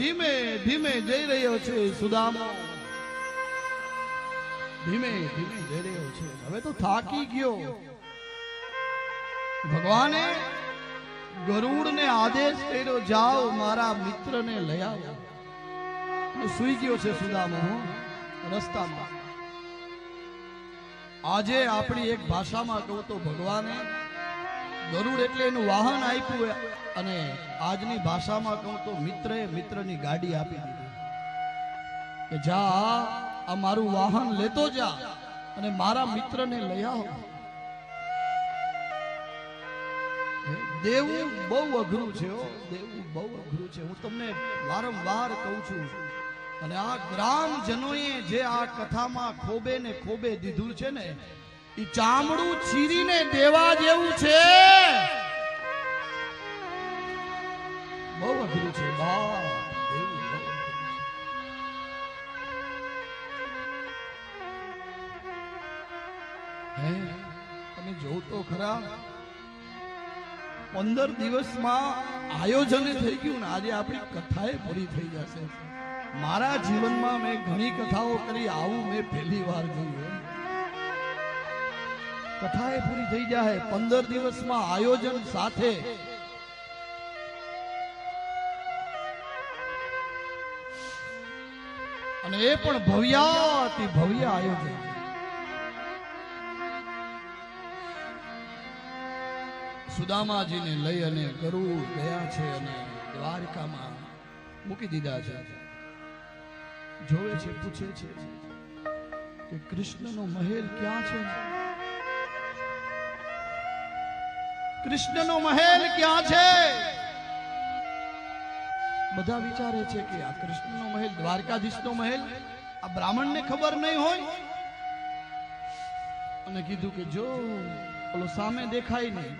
ધીમે ધીમે જઈ રહ્યો છે સુદામો. ધીમે ધીમે જઈ રહ્યો છે. હવે તો થાકી ગયો. ભગવાને ગરુડને આદેશ કર્યો, જાઓ મારા મિત્રને લઈ આવો. સુઈ ગયો છે સુદામો રસ્તામાં. આજે આપણી એક ભાષામાં કહું તો ભગવાને ગરુડ એટલે એનું વાહન આપ્યું અને આજની ભાષામાં કહું તો મિત્રે મિત્રની ગાડી આપી દીધી. કે જા, આ મારું વાહન લેતો જા અને મારા મિત્રને લઈ આવો. દેવું બહુ અઘરું છે દેવું બહુ અઘરું છે. હું તમને વારંવાર કહું છું. અને આ ગ્રામજનોએ જે આ કથામાં ખોબે ને ખોબે દીધું છે ને એ ચામડું ચીરીને દેવા જેવું છે. તમે જોવ તો ખરા. પંદર દિવસમાં આયોજન થઈ ગયું ને આજે આપણી કથાએ પૂરી થઈ જશે. મારા જીવનમાં મેં ઘણી કથાઓ કરી. આવું મેં પહેલી વાર જોયું. કથાએ પૂરી થઈ જાય પંદર દિવસમાં આયોજન સાથે અને એ પણ ભવ્યાતિ ભવ્ય આયોજન. સુદામાજીને લઈ અને ગરુડ ગયા છે અને દ્વારકામાં મૂકી દીધા છે. જોવે છે, પૂછે છે કે કૃષ્ણનો મહેલ ક્યાં છે? કૃષ્ણનો મહેલ ક્યાં છે? બધા વિચારે છે કે આ કૃષ્ણનો મહેલ, દ્વારકાધીશનો મહેલ, આ બ્રાહ્મણને ખબર નહીં હોય. અને કીધું કે જો, ઓલો સામે દેખાય નહીં.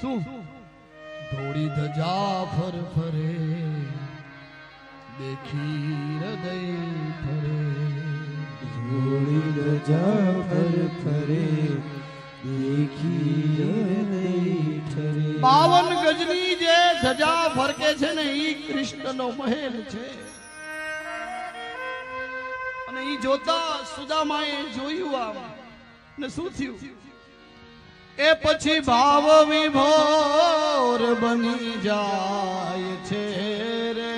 શું? ધોળી ધજા ફર ફરે, દેખી હૃદય ફરે. ધોળી રજા ફર ફરે, દેખી ઠરે બાવન ગજની જે ધજા ફરકે છે ને એ કૃષ્ણનો મહેલ છે. અને એ જોતા સુદામાએ જોયું આમ ને શું થયું? એ પછી ભાવ વિભોર બની જાય છે રે.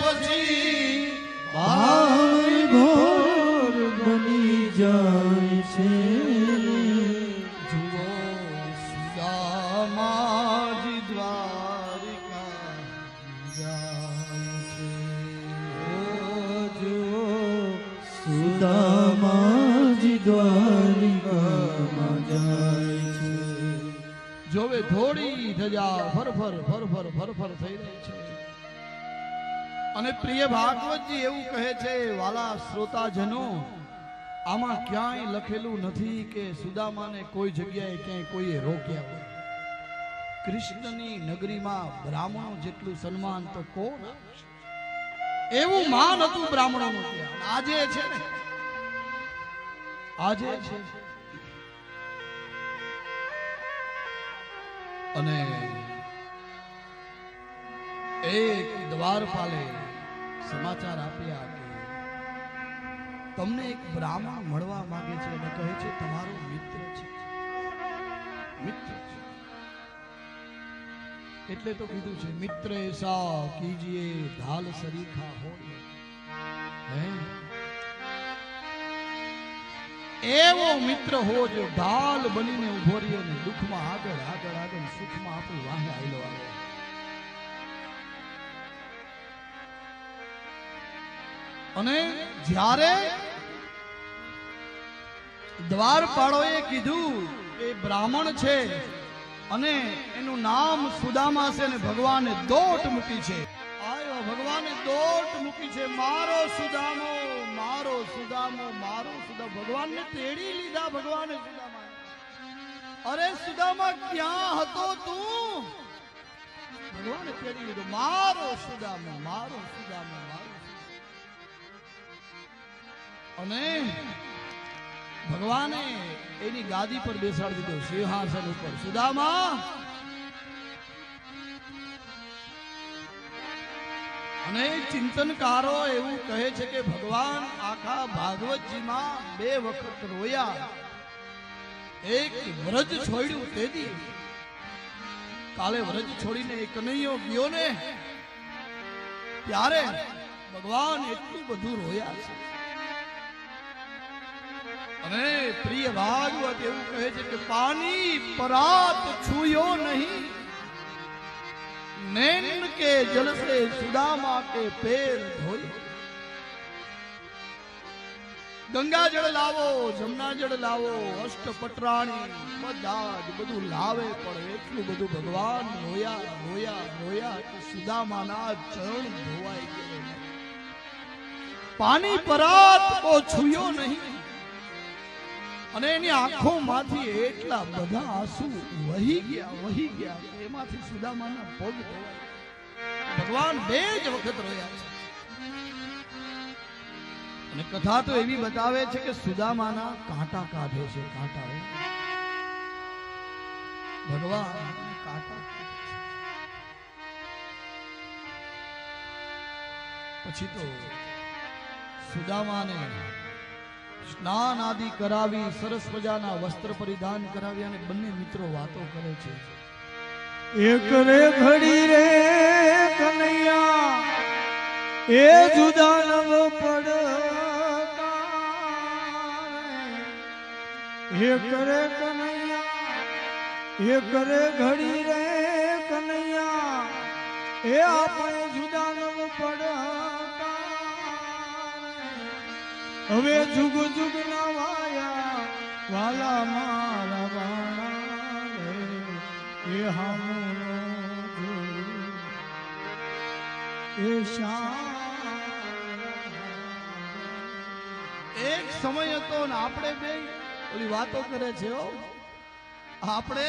પછી ભાવ સુદામાજી દ્વારિકામાં જાય છે જોવે થોડી ધજા ફરફર ફરફર ફરફર થઈ રહી છે. અને પ્રિય ભાગવતજી એવું કહે છે, વાલા શ્રોતાજનો, આમાં ક્યાંય લખેલું નથી કે સુદામાને કોઈ જગ્યાએ ક્યાંય કોઈએ રોક્યા હોય. કૃષ્ણની નગરીમાં બ્રાહ્મણો જેટલું સન્માન તો કોણ એવું માન હતું બ્રાહ્મણોનું આજે છે ને આજે છે અને એક દ્વારપાલે સમાચાર આપ્યા કે તમને એક બ્રાહ્મણ મળવા માંગે છે અને કહે છે, તમારો મિત્ર છે. મિત્ર છે. એટલે તો કીધું છે, મિત્ર એસા કીજીએ ઢાલ સરીખા હોય હે? એવો મિત્ર હો જો ઢાલ બનીને ઊભો રહ્યો ને દુઃખમાં આગળ આગળ આગળ, સુખમાં આપણું વાહે આવેલો આવે. અને જ્યારે દ્વારપાળોએ કીધું કે બ્રાહ્મણ છે અને એનું નામ સુદામા છે અને ભગવાને દોટ મૂકી છે. આયો, ભગવાને દોટ મૂકી છે. મારો સુદામો. મારો સુદામો મારો સુદામો. ભગવાનને તેડી લીધા ભગવાને અરે સુદામા, ક્યાં હતો તું? ભગવાને તેડી લીધો. મારો સુદામો મારો સુદામો, મારો અને ભગવાને એની ગાદી પર બેસાડી દીધો. સિંહાસન ઉપર. સુદામા અને ચિંતનકારો એવું કહે છે કે ભગવાન આખા ભાગવતજીમાં બે વખત રોયા. એક વ્રજ છોડ્યું તેથી. કાલે વ્રજ છોડીને એક કનૈયો ગયો ને, ત્યારે ભગવાન એટલું બધું રોયા છે. અને પ્રિય ભાગવત એવું કહે છે કે પાણી પરાત છુયો નહીં. નૈન કે જલસે સુદામા કે પેર ધોઈ ગંગા જળ લાવો જમના જળ લાવો અષ્ટપટરાણી બધા જ બધું લાવે પણ એટલું બધું ભગવાન રોયા રોયા રોયા સુદામાના ચરણ ધોવાઈ ગયા પાણી પરાત કો છુયો નહીં. અને એની આંખોમાંથી એટલા બધા આંસુ વહી ગયા વહી ગયા એમાંથી સુદામાના પગ ભગવાન બે જ વખત રોયા છે. અને કથા તો એવી બતાવે છે કે સુદામાના કાંટા કાઢે છે, કાંટા ભગવાન કાંટા પછી તો સુદામાને સ્નાન આદિ કરાવી, સરસ મજાના વસ્ત્ર પરિધાન કરાવી અને બંને મિત્રો વાતો કરે છે. એક રે ઘડી રે કનૈયા, એ જુદા નવ પડ એક રે કનૈયા, એક રે ઘડી રે કનૈયા, એ આપણે જુદા હવે જુગ જુગ ના વાયા વાલા મારા વાણા એ હામુનો એક સમય હતો ને આપણે બે ઓલી વાતો કરે છે હો. આપણે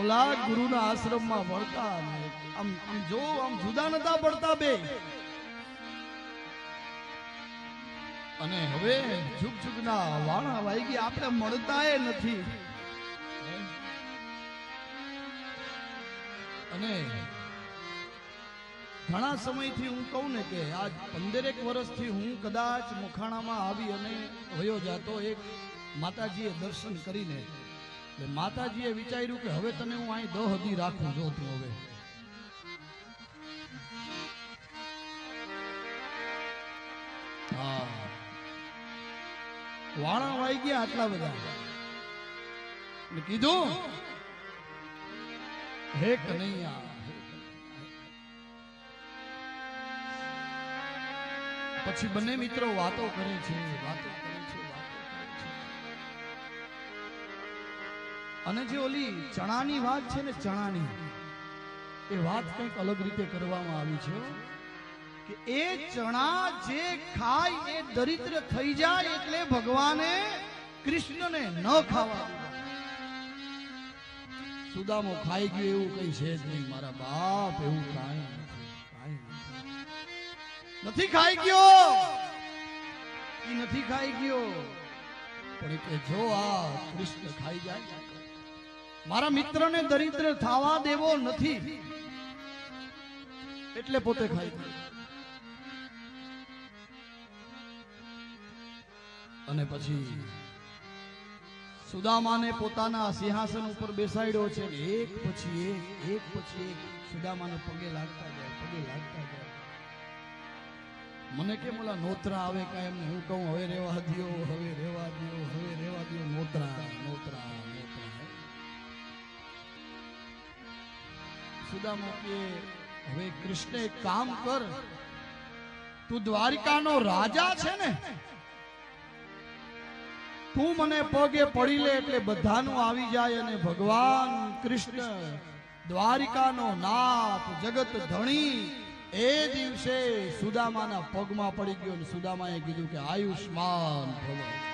ઓલા ગુરુના આશ્રમમાં ભણતા આમ આમ જો આમ જુદા નતા પડતા બે. અને હવે જુગ જુગના વાણા વાગી આપણે મળતાય નથી. અને ઘણા સમયથી હું કહું ને કે આજ પંદરેક વર્ષથી હું કદાચ મુખાણામાં આવી અને વયો જાતો એક માતાજીએ દર્શન કરીને માતાજીએ વિચાર્યું કે હવે તને હું અહીં દહ હદી રાખું જો તું હવે. વાણા વાઈ ગયા આટલા બધા કીધું, હે કનૈયા, પછી બંને મિત્રો વાતો કરે છે, વાતો કરે છે અને જે ઓલી ચણાની વાત છે ને ચણાની, એ વાત કંઈક અલગ રીતે કરવામાં આવી છે. એ ચણા જે ખાય એ દરિદ્ર થઈ જાય એટલે ભગવાને કૃષ્ણને ન ખાવા સુદામો ખાઈ ગયો એવું કઈ છે જ નહીં. મારા બાપ એવું કાંઈ નથી. ખાઈ ગયો. એ નથી ખાઈ ગયો. પણ કે જો આ કૃષ્ણ ખાઈ જાય. મારા મિત્રને દરિદ્ર થવા દેવો નથી. એટલે પોતે ખાઈ ગયો. અને પછી સુદામાને પોતાના સિંહાસન ઉપર બેસાડ્યો છે એક પછી એક એક પછી એક સુદામાને પગે લાગતા જાય પગે લાગતા જાય મને કેમ ઓલા નોતરા આવે કાંઈ એમને હું કહું, હવે રેવા દો હવે રેવા દો હવે રેવા દો નોતરા નોતરા નોતરા. સુદામા કે, હવે કૃષ્ણ કામ કર, તું દ્વારિકાનો રાજા છે ને તું મને પગે પડી લે એટલે બધાનું આવી જાય અને ભગવાન કૃષ્ણ દ્વારિકાનો નાથ જગત ધણી એ દિવસે સુદામાના પગમાં પડી ગયો અને સુદામાએ કીધું કે આયુષ્માન ભવ.